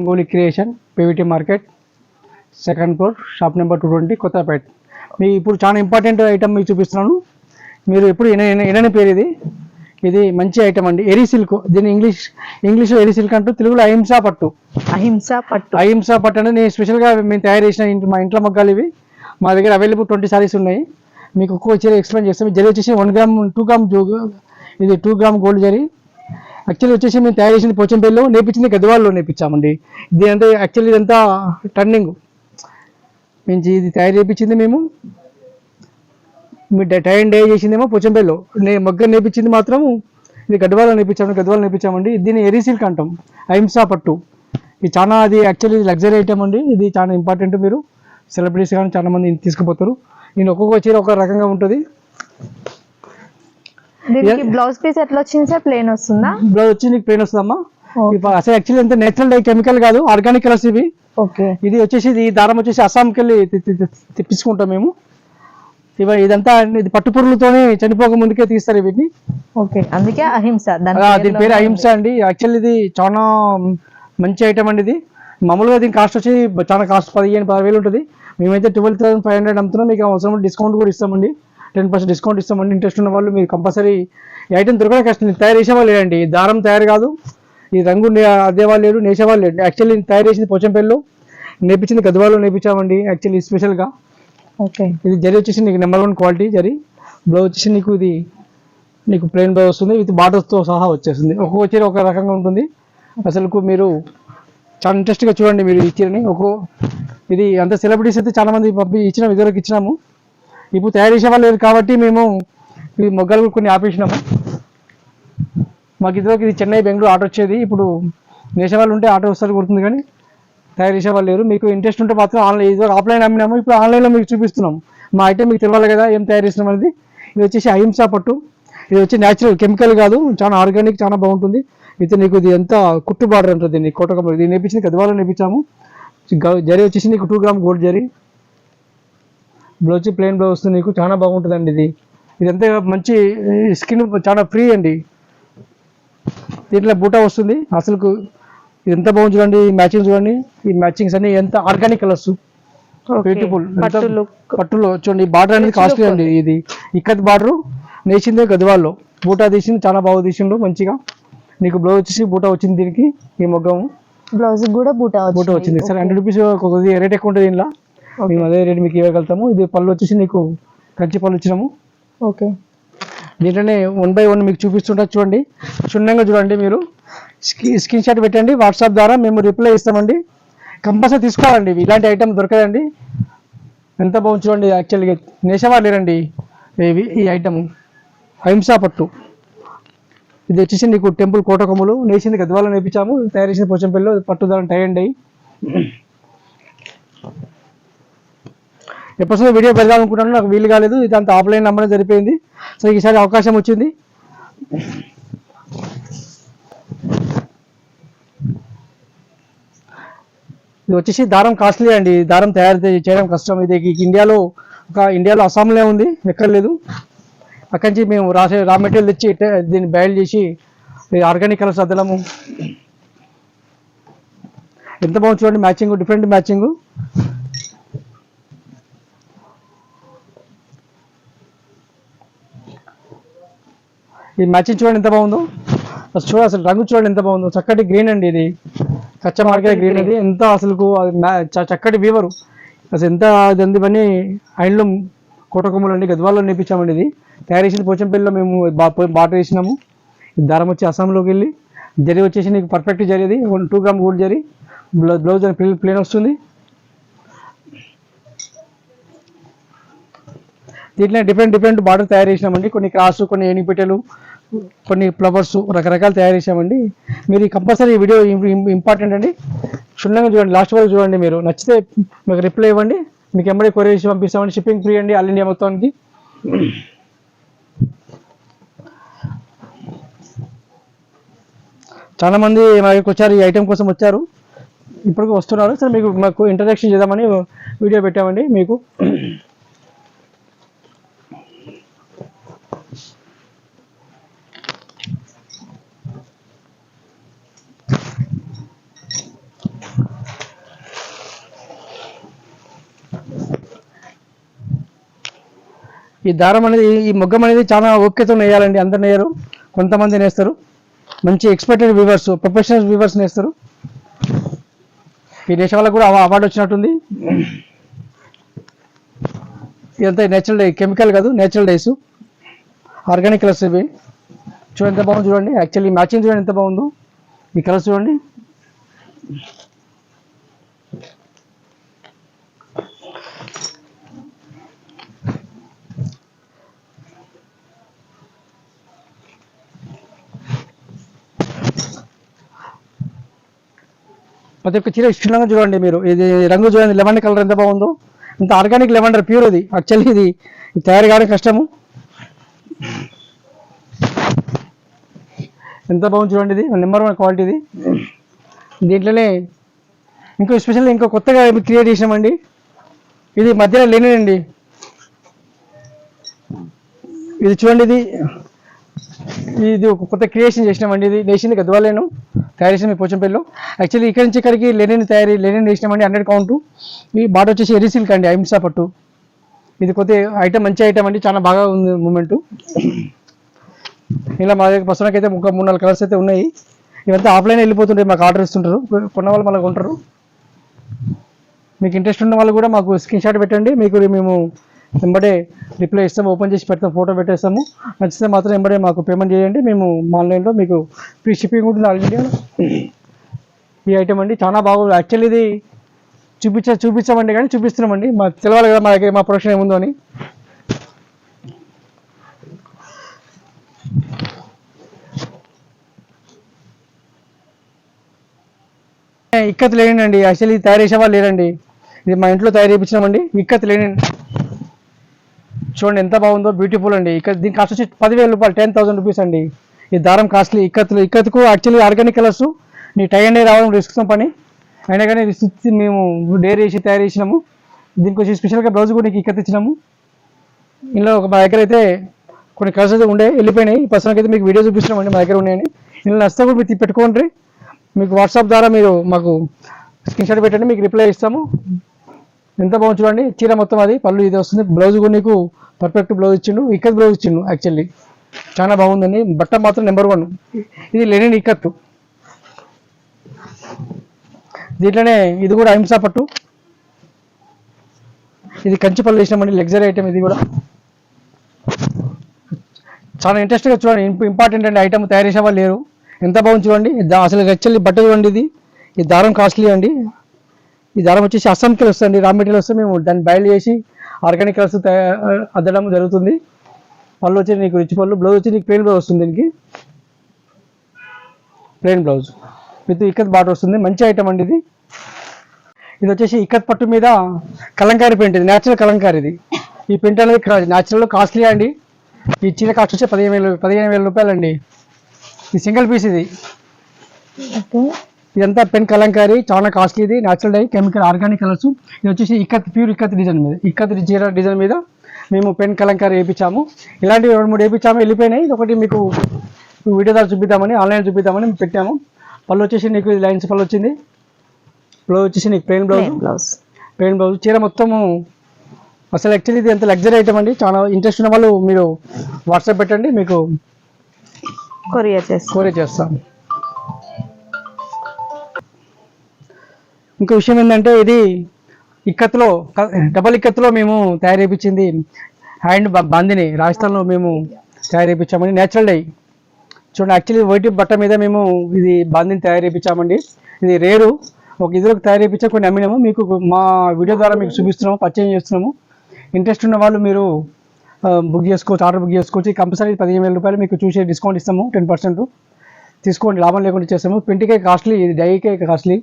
Ganguly creation PVT market second floor shop number two twenty Kothapet. మీ ఇప్పుడు చాలా important item మీకు చూపిస్తున్నాను. మీరు ఎప్పుడు వినని పేరు ఇది. ఇది మంచి ఐటమ్ అండి. ఎరీ సిల్క్. దీని ఇంగ్లీష్ ఇంగ్లీష్లో ఎరీ సిల్క్ అంటూ తెలుగులో అహింసా పట్టు. అహింస పట్టు. అహింసా పట్టు అనేది నేను స్పెషల్గా మేము తయారు చేసిన ఇంటి మా ఇంట్లో మగ్గాలు ఇవి. మా దగ్గర అవైలబుల్ ట్వంటీ సారీస్ ఉన్నాయి. మీకు ఒక్కో చీర ఎక్స్ప్లెయిన్ చేస్తాం. జరీ వచ్చేసి వన్ గ్రామ్ టూ గ్రామ్ జో- ఇది two gram gold zari. Actually వచ్చేసి మేము తయారు చేసిన పోచంపల్లిలో నేర్పించింది గద్వాల్లో నేర్పించామండి. ఇది అంటే యాక్చువల్లీ ఇదంతా టర్నింగ్ మేము ఇది తయారు చేయించింది మేము. మీ టై అండ్ డే చేసిందేమో పోచంపల్లిలో నే మగ్గ నేర్పించింది మాత్రం ఇది గద్వాలో నేర్పించాము గద్వాలో నేర్పించామండి. దీన్ని ఎరీసిల్క్ అంటాం. అహింసా పట్టు. ఇది చాలా అది యాక్చువల్లీ లగ్జరీ ఐటమ్ అండి. ఇది చాలా ఇంపార్టెంట్ మీరు. సెలబ్రిటీస్ కానీ చాలా మంది తీసుకుపోతారు. నేను ఒక్కొక్క చీర ఒక రకంగా ఉంటుంది. దీనికి బ్లౌజ్ పీస్ ఎట్లా వచ్చింది సార్? ప్లేన్ వస్తుందా? బ్లౌజ్ వచ్చి నీకు పెయిన్ వస్తుందమ్మా. ఇప్పుడు అసలు యాక్చువల్లీ ఎంత నేచురల్ కెమికల్ కాదు ఆర్గానిక్ కలర్స్ ఇవి. ఓకే ఇది వచ్చేసి ఇది దారం వచ్చేసి అస్సాంకి వెళ్ళి తెప్పించుకుంటాం మేము. ఇవ ఇదంతా ఇది పట్టు పురుగులతోనే చనిపోక ముందుకే తీస్తారు వీటిని. ఓకే అందుకే అహింస. దాని పేరు. అహింస అండి. యాక్చువల్లీ ఇది చాలా మంచి ఐటమ్ అండి ఇది. మామూలుగా దీని కాస్ట్ వచ్చి చాలా కాస్ట్ పదిహేను పదివేలు ఉంటుంది. మేమైతే ట్వెల్వ్ థౌసండ్ ఫైవ్ హండ్రెడ్ అమ్ముతున్నాం. మీకు అవసరం డిస్కౌంట్ కూడా ఇస్తామండి. టెన్ పర్సెంట్ డిస్కౌంట్ ఇస్తామండి ఇంట్రెస్ట్ ఉన్న వాళ్ళు మీరు కంపల్సరీ ఈ ఐటమ్ దొరకడం కష్టం. తయారు చేసేవాళ్ళు లేదండి. దారం తయారు కాదు. ఈ రంగు అద్దేవాళ్ళు లేరు నేసేవాళ్ళు లేరు. యాక్చువల్లీ తయారు చేసింది పోచంపల్లిలో. నేర్పించింది గద్వాలో నేర్పించామండి యాక్చువల్లీ స్పెషల్గా ఓకే. ఇది జరీ వచ్చేసి నీకు number one quality zari. Blouse వచ్చేసి నీకు ఇది నీకు ప్లెయిన్ బ్లౌజ్ వస్తుంది. విత్ బార్డర్స్తో సహా వచ్చేస్తుంది. ఒక్కొక్క చీర ఒక రకంగా ఉంటుంది. అసలుకు మీరు చాలా ఇంట్రెస్ట్గా చూడండి మీరు ఈ చీరని. ఒక్కో ఇది అంత సెలబ్రిటీస్ అయితే చాలా మంది పంపి ఇచ్చినాము ఇదివరకు ఇచ్చినాము. ఇప్పుడు తయారు చేసే వాళ్ళు లేరు కాబట్టి మేము ఈ మొగ్గలు కొన్ని ఆపేసినాము. మాకు ఇదివరకు ఇది చెన్నై బెంగళూరు ఆటో వచ్చేది. ఇప్పుడు నేసే వాళ్ళు ఉంటే ఆటో వస్తారు కుడుతుంది కానీ తయారు చేసే వాళ్ళు లేరు. మీకు ఇంట్రెస్ట్ ఉంటే మాత్రం ఆన్లైన్ ఇదివరకు ఆఫ్లైన్ అమ్మినాము. ఇప్పుడు ఆన్లైన్లో మీకు చూపిస్తున్నాం. మా ఐటెం మీకు తెలియాలి కదా ఏం తయారు చేసినాం అనేది. ఇది వచ్చేసి అహింసా పట్టు. ఇది వచ్చి న్యాచురల్ కెమికల్ కాదు. చాలా ఆర్గానిక్ చాలా బాగుంటుంది. ఇది నీకు ఇది ఎంత కుట్టు బార్డర్ ఉంటుంది దీన్ని? కోటకం ఇది నేర్పించింది గద్వాలో నేర్పించాము. గ- వచ్చేసి నీకు two gram gold zari. Blouse plain blouse వస్తుంది. నీకు చాలా బాగుంటుందండి ఇది. ఇదంతా మంచి స్కిన్ చాలా ఫ్రీ అండి. దీంట్లో బూటా వస్తుంది. అసలుకు ఇది ఎంత బాగుంది చూడండి ఈ మ్యాచింగ్ చూడండి. ఈ మ్యాచింగ్స్ అన్ని ఎంత ఆర్గానిక్ కలర్స్ బ్యూటిఫుల్ పట్టులో చూడండి బార్డర్ అనేది కాస్ట్లీ అండి ఇది. ఇక్కత్ బార్డర్ నేసిందే గద్వాల్లో. బూటా తీసింది చాలా బాగా తీసిండు మంచిగా. నీకు బ్లౌజ్ వచ్చేసి బూటా వచ్చింది దీనికి ఈ మొగ్గము. బ్లౌజ్ కూడా బూటా బూటా వచ్చింది. సరే హండ్రెడ్ రూపీస్ రేట్ ఎక్కువ ఉంటుంది దీనిలో. మేము అదే రేట్ మీకు ఇవ్వగలుగుతాము. ఇది పళ్ళు వచ్చేసి నీకు కంచి పళ్ళు ఇచ్చినాము. ఓకే దీంట్లోనే వన్ బై వన్ మీకు చూపిస్తుంటా చూడండి. క్షుణ్ణంగా చూడండి మీరు. స్క్రీ స్క్రీన్ షాట్ పెట్టండి. వాట్సాప్ ద్వారా మేము రిప్లై ఇస్తామండి. కంపల్సరీ తీసుకోవాలండి. ఇవి. ఇలాంటి ఐటమ్ దొరకదండి. ఎంత బాగుంది చూడండి. యాక్చువల్గా నేసేవాళ్ళు లేరండి. ఇవి ఈ ఐటమ్ అహింసా పట్టు. ఇది వచ్చేసి నీకు టెంపుల్ కోటకొమ్మలు. నేసింది గద్వాలో నేర్పించాము. తయారు చేసిన పోచంపల్లిలో పట్టు దాని టై అండి ఎప్పుడు వీడియో పెడదాం అనుకుంటున్నాను నాకు వీలు కాలేదు. ఇదంతా ఆఫ్లైన్ నెంబర్ సరిపోయింది. సో ఈసారి అవకాశం వచ్చింది. ఇది వచ్చేసి దారం కాస్ట్లీ అండి. ఈ దారం తయారు చేయడం కష్టం. ఇది ఇండియాలో ఒక ఇండియాలో అస్సాంలో ఉంది. ఎక్కడ లేదు. అక్కడి నుంచి మేము రాసే రా మెటీరియల్ తెచ్చి దీన్ని బయలు చేసి ఆర్గానిక్ కలర్స్ అద్దలము. ఎంత బాగుంది చూడండి. Matching different matching. ఈ మ్యాచింగ్ చూడండి ఎంత బాగుందో. అసలు చూడ అసలు రంగు చూడండి ఎంత బాగుందో. చక్కటి గ్రీన్ అండి ఇది. కచ్చ మార్కెట్ గ్రీన్ అది ఎంత అసలు అది చక్కటి వీవరు అసలు ఎంత ఇది ఉంది ఇవన్నీ హ్యాండ్లూమ్ కోటకొమ్మలు అండి గద్వాల్లో నేర్పించామండి ఇది. తయారు చేసిన పోచంపల్లిలో మేము బాట వేసినాము. దారం వచ్చి అస్సాంలోకి వెళ్ళి జరి వచ్చేసి నీకు పర్ఫెక్ట్ జరిగేది. Two gram gold zari. Blouse blouse అని ప్లేన్ వస్తుంది. దీంట్లో డిఫరెంట్ డిఫరెంట్ బార్డర్ తయారు చేసినామండి. కొన్ని క్రాస్ కొన్ని ఏనిపెట్టెలు కొన్ని ఫ్లవర్స్ రకరకాలు తయారు చేసామండి మీరు కంపల్సరీ ఈ వీడియో ఇంపార్టెంట్ అండి. క్షుణ్ణంగా చూడండి లాస్ట్ వరకు చూడండి మీరు. నచ్చితే మీకు రిప్లై ఇవ్వండి. మీకు ఎంబడి కొరియర్ చేసి పంపిస్తామండి. షిప్పింగ్ ఫ్రీ అండి ఆల్ ఇండియా మొత్తానికి. చాలామంది మా దగ్గరికి వచ్చారు ఈ ఐటెం కోసం వచ్చారు. ఇప్పటికి వస్తున్నారు. సరే మీకు మాకు ఇంట్రడక్షన్ చేద్దామని వీడియో పెట్టామండి మీకు. ఈ దారం అనేది ఈ మొగ్గం అనేది చాలా ఓపికతో నేయాలండి. అందరు నేయరు. కొంతమంది నేస్తారు. మంచి ఎక్స్పర్టెడ్ వ్యూవర్స్ ప్రొఫెషనల్ వ్యూవర్స్ నేస్తారు. ఈ నేసే వాళ్ళకు కూడా అవార్డు వచ్చినట్టుంది. ఇదంతా నేచురల్ డై కెమికల్ కాదు నేచురల్ డైస్ ఆర్గానిక్ కలర్స్ ఇవి. చూడండి ఎంత బాగుంది చూడండి. యాక్చువల్లీ మ్యాచింగ్ చూడండి ఎంత బాగుందో. ఈ కలర్స్ చూడండి. ప్రతి ఒక్క చీర ఇష్టంగా చూడండి మీరు. ఇది రంగు చూడండి లెమన్ కలర్ ఎంత బాగుందో. ఇంత ఆర్గానిక్ లెవెండర్ ప్యూర్ ఇది. యాక్చువల్లీ ఇది ఇది తయారు కావడం కష్టము. ఎంత బాగుంది చూడండి ఇది. నెంబర్ వన్ క్వాలిటీ ఇది. దీంట్లోనే ఇంకో స్పెషల్ ఇంకో కొత్తగా క్రియేట్ చేసామండి ఇది మధ్యలో లేనండి ఇది చూడండి ఇది. ఇది ఒక కొత్త క్రియేషన్ చేసినామండి. ఇది నేసింది గద్వాలేను. తయారు చేసిన పోచంపల్లిలో యాక్చువల్లీ ఇక్కడి నుంచి ఇక్కడికి లెనిన్ తయారీ లెనిన్ చేసినామండి హండ్రెడ్ కౌంటు ఈ బాట వచ్చేసి ఎరిసిల్క్ అండి అహింసా పట్టు. ఇది కొత్త ఐటమ్ మంచి ఐటమ్ అండి చాలా బాగా ఉంది మూమెంట్ ఇలా మా దగ్గర ప్రస్తుతానికి అయితే ఒక మూడు నాలుగు కలర్స్ అయితే ఉన్నాయి. ఇవంతా ఆఫ్లైన్ వెళ్ళిపోతుంటాయి మాకు ఆర్డర్ ఇస్తుంటారు. కొన్న వాళ్ళు మళ్ళీ కొంటారు. మీకు ఇంట్రెస్ట్ ఉన్న వాళ్ళు కూడా మాకు స్క్రీన్ షాట్ పెట్టండి. మీకు మేము వెంబడే రిప్లై ఇస్తాము ఓపెన్ చేసి పెడతాం ఫోటో పెట్టేస్తాము. నచ్చితే మాత్రం వెంబడే మాకు పేమెంట్ చేయండి. మేము ఆన్లైన్లో మీకు ఫ్రీ షిప్పింగ్ ఉంటుంది. ఆల్ ఇండియాలో ఈ ఐటమ్ అండి. చాలా బాగుంది యాక్చువల్లీ ఇది చూపించ చూపించామండి కానీ చూపిస్తున్నామండి. మాకు తెలవాలి కదా మా దగ్గర మా ప్రొడక్షన్ ఏముందో అని. ఇక్కత్ లేనండి యాక్చువల్లీ తయారు చేసే వాళ్ళు లేరండి. ఇది మా ఇంట్లో తయారు చేయించినామండి ఇక్కత్ లేనండి చూడండి ఎంత బాగుందో బ్యూటిఫుల్ అండి. ఇక్కడ దీని కాస్ట్ వచ్చి పదివేల రూపాయలు టెన్ థౌసండ్ రూపీస్ అండి. ఈ దారం కాస్ట్లీ ఇక్కత్లు ఇక్కత్కు యాక్చువల్లీ ఆర్గానిక్ కలర్స్ నీ టై అండ్ రావడం రిస్క్ పని. అయినా కానీ రిస్క్ మేము డేర్ చేసి తయారు చేసినాము. దీనికి వచ్చి స్పెషల్గా బ్లౌజ్ కూడా నీకు ఇక్కత్ ఇచ్చినాము. ఇందులో ఒక మా దగ్గర అయితే కొన్ని కలర్స్ అయితే ఉండే వెళ్ళిపోయినాయి. పర్సనల్గా అయితే మీకు వీడియో చూపిస్తున్నామండి మా దగ్గర ఉన్నాయని. ఇందులో నచ్చితే కూడా మీరు పెట్టుకోండి. మీకు వాట్సాప్ ద్వారా మీరు మాకు స్క్రీన్ షాట్ పెట్టండి మీకు రిప్లై ఇస్తాము. ఎంత బాగుంది చూడండి. చీర మొత్తం అది. పళ్ళు ఇది వస్తుంది. బ్లౌజ్ కూడా నీకు పర్ఫెక్ట్ బ్లౌజ్ ఇచ్చిండు. ఇక్కత్ బ్లౌజ్ ఇచ్చిండు యాక్చువల్లీ చాలా బాగుందండి. బట్ట మాత్రం నెంబర్ వన్ ఇది లెనిన్ ఇక్కత్. దీంట్లోనే ఇది కూడా అహింసా పట్టు. ఇది కంచి పళ్ళు వేసినామండి. లగ్జరీ ఐటమ్ ఇది కూడా. చాలా ఇంట్రెస్ట్గా చూడండి. ఇంపార్టెంట్ అండి. ఐటమ్ తయారు చేసే వాళ్ళు లేరు. ఎంత బాగుంది చూడండి. అసలు యాక్చువల్లీ బట్ట చూడండి ఇది. ఈ దారం కాస్ట్లీ అండి. ఈ దారం వచ్చేసి అస్సాంకి వస్తుంది రా మెటీరియల్ వస్తే మేము దాన్ని బయలు చేసి ఆర్గానిక్ కలర్స్ అద్దడం జరుగుతుంది. పళ్ళు వచ్చి నీకు రిచ్ పళ్ళు బ్లౌజ్ వచ్చి నీకు ప్లెయిన్ బ్లౌజ్ వస్తుంది దీనికి. Plain blouse with ikat border వస్తుంది మంచి ఐటమ్ అండి ఇది. ఇది వచ్చేసి ఇక్కత్ పట్టు మీద కలంకారీ పెయింట్ ఇది న్యాచురల్ కలంకారీ ఇది. ఈ పెయింట్ అనేది న్యాచురల్ కాస్ట్లీ అండి. ఈ చీర కాస్ట్ వచ్చి పదిహేను వేలు పదిహేను వేల రూపాయలు అండి ఈ సింగిల్ పీస్ ఇది. ఓకే. ఇదంతా పెన్ కలంకారీ చాలా కాస్ట్లీ ఇది natural dye chemical organic colours ఇది వచ్చేసి ఇక్కత్ ప్యూర్ ఇక్కత్ డిజైన్ మీద ఇక్కత్ చీర డిజైన్ మీద మేము పెన్ కలంకారీ వేయించాము ఇలాంటివి రెండు మూడు వేయించాము వెళ్ళిపోయినాయి. ఇది ఒకటి మీకు వీడియో ద్వారా చూపిద్దామని ఆన్లైన్ చూపిద్దామని పెట్టాము. పళ్ళు వచ్చేసి నీకు లైన్స్ పళ్ళు వచ్చింది. బ్లౌజ్ వచ్చేసి నీకు plain blouse blouse plain blouse చీర మొత్తము అసలు యాక్చువల్లీ ఇది ఎంత లగ్జరీ ఐటమ్ అండి. చాలా ఇంట్రెస్ట్ ఉన్న వాళ్ళు మీరు వాట్సాప్ పెట్టండి మీకు కొరియర్ చేస్తాం. కోరే చేస్తాం. ఇంకో విషయం ఏంటంటే ఇది ఇక్కత్లో డబల్ ఇక్కత్లో మేము తయారు చేయించింది హ్యాండ్ బందిని రాజస్థాన్లో మేము తయారు చేయించామండి. నేచురల్ డై చూడండి యాక్చువల్లీ వైట్ బట్ట మీద మేము ఇది బందిని తయారు చేయించామండి. ఇది రేరు. ఒక ఇదిలో తయారు చేయించా కొన్ని అమ్మినాము. మీకు మా వీడియో ద్వారా మీకు చూపిస్తున్నాము పరిచయం చేస్తున్నాము. ఇంట్రెస్ట్ ఉన్న వాళ్ళు మీరు బుక్ చేసుకోవచ్చు ఆర్డర్ బుక్ చేసుకోవచ్చు. కంపల్సరీ పదిహేను వేల రూపాయలు మీకు చూసే డిస్కౌంట్ ఇస్తాము టెన్ పర్సెంట్ తీసుకోండి లాభం లేకుండా చేస్తాము. పెంటికే కాస్ట్లీ ఇది డైకే కాస్ట్లీ.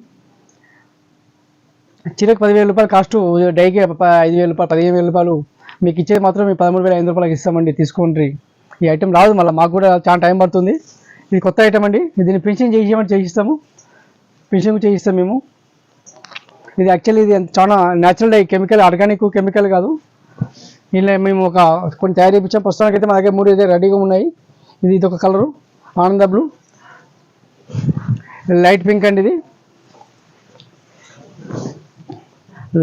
చీరకు పదివేల రూపాయలు కాస్ట్ డైకి ఐదు వేల రూపాయలు పదిహేను వేల రూపాయలు. మీకు ఇచ్చేది మాత్రం మీ పదమూడు వేల ఐదు రూపాయలకి ఇస్తామండి తీసుకోండి. ఈ ఐటెం రాదు మళ్ళీ మాకు కూడా చాలా టైం పడుతుంది. ఇది కొత్త ఐటమ్ అండి. దీన్ని పెన్షన్ చేయించమని చేయిస్తాము. పెన్షన్ చేయిస్తాం మేము. ఇది యాక్చువల్లీ ఇది చాలా natural dye chemical organic chemical కాదు. ఇలా మేము ఒక కొన్ని తయారు చేయించాం. ప్రస్తుతానికి అయితే మా దగ్గర మూడు అయితే రెడీగా ఉన్నాయి. ఇది ఇది ఒక కలరు ఆనంద బ్లూ లైట్ పింక్ అండి ఇది.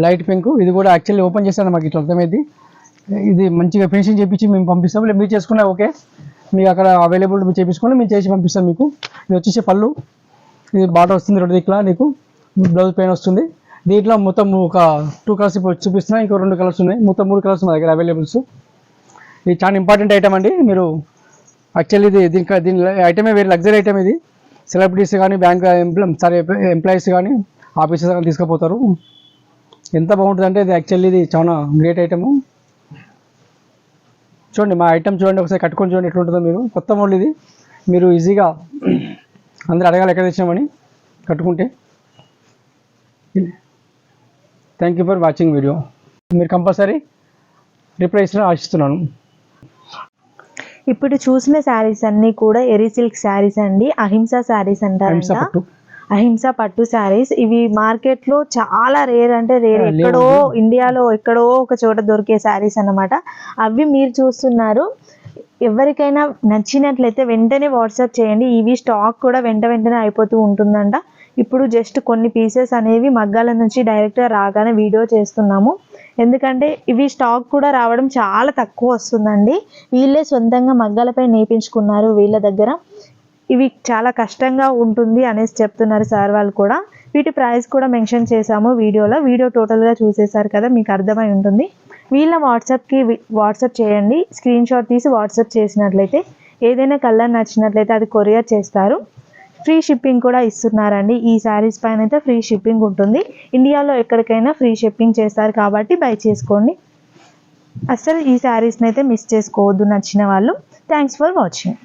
Light pink. ఇది కూడా యాక్చువల్లీ ఓపెన్ చేశాను మాకు ఇట్లా అర్థమైంది. ఇది మంచిగా ఫినిషింగ్ చేపించి మేము పంపిస్తాం. లేదు మీరు చేసుకున్నా ఓకే. మీకు అక్కడ అవైలబుల్ మీరు చేపించుకోండి మేము చేసి పంపిస్తాం మీకు. ఇది వచ్చేసి పళ్ళు. ఇది బాటర్ వస్తుంది రెండు దిక్కులా నీకు. బ్లౌజ్ పెయిన్ వస్తుంది. దీంట్లో మొత్తం ఒక టూ కలర్స్ ఇప్పుడు చూపిస్తున్నా ఇంకో రెండు కలర్స్ ఉన్నాయి. మొత్తం మూడు కలర్స్ మా దగ్గర అవైలబుల్స్ ఇది చాలా ఇంపార్టెంట్ ఐటమ్ అండి. మీరు యాక్చువల్లీ ఇది దీనికి దీని ఐటమే వేరే లగ్జరీ ఐటమ్ ఇది. సెలబ్రిటీస్ కానీ బ్యాంక్ ఎంప్లాయ్ సారీ ఎంప్లాయీస్ కానీ ఆఫీసర్స్ కానీ తీసుకుపోతారు. ఎంత బాగుంటుంది అంటే ఇది యాక్చువల్లీ ఇది చాలా గ్రేట్ ఐటమ్ చూడండి మా ఐటమ్ చూడండి ఒకసారి కట్టుకొని చూడండి ఎట్లుంటుందో మీరు. కొత్త మోడల్ ఇది. మీరు ఈజీగా అందరూ అడగాలి ఎక్కడ తెచ్చినామని కట్టుకుంటే. Thank you for watching video మీరు కంపల్సరీ రిప్లై ఇస్తారని ఆశిస్తున్నాను. ఇప్పుడు చూసిన శారీస్ అన్ని కూడా ఎరీ సిల్క్ శారీస్ అండి అహింస శారీస్ అంటారు అహింస పట్టు శారీస్. ఇవి మార్కెట్లో చాలా రేర్ అంటే రేర్. ఎక్కడో ఇండియాలో ఎక్కడో ఒక చోట దొరికే శారీస్ అన్నమాట. అవి మీరు చూస్తున్నారు. ఎవరికైనా నచ్చినట్లయితే వెంటనే వాట్సాప్ చేయండి. ఇవి స్టాక్ కూడా వెంట వెంటనే అయిపోతూ ఉంటుందంట. ఇప్పుడు జస్ట్ కొన్ని పీసెస్ అనేవి మగ్గాల నుంచి డైరెక్ట్గా రాగానే వీడియో చేస్తున్నాము. ఎందుకంటే ఇవి స్టాక్ కూడా రావడం చాలా తక్కువ వస్తుందండి. వీళ్ళే సొంతంగా మగ్గాలపై నేపించుకున్నారు వీళ్ళ దగ్గర. ఇవి చాలా కష్టంగా ఉంటుంది అనేసి చెప్తున్నారు సార్ వాళ్ళు కూడా. వీటి ప్రైస్ కూడా మెన్షన్ చేశాము వీడియోలో. వీడియో టోటల్గా చూసేశారు కదా మీకు అర్థమై ఉంటుంది. వీళ్ళ వాట్సాప్కి వాట్సాప్ చేయండి. స్క్రీన్ షాట్ తీసి వాట్సాప్ చేసినట్లయితే ఏదైనా కలర్ నచ్చినట్లయితే అది కొరియర్ చేస్తారు. ఫ్రీ షిప్పింగ్ కూడా ఇస్తున్నారండి. ఈ శారీస్ పైన అయితే ఫ్రీ షిప్పింగ్ ఉంటుంది. ఇండియాలో ఎక్కడికైనా ఫ్రీ షిప్పింగ్ చేస్తారు కాబట్టి బై చేసుకోండి. అస్సలు ఈ శారీస్ని అయితే మిస్ చేసుకోవద్దు నచ్చిన వాళ్ళు. Thanks for watching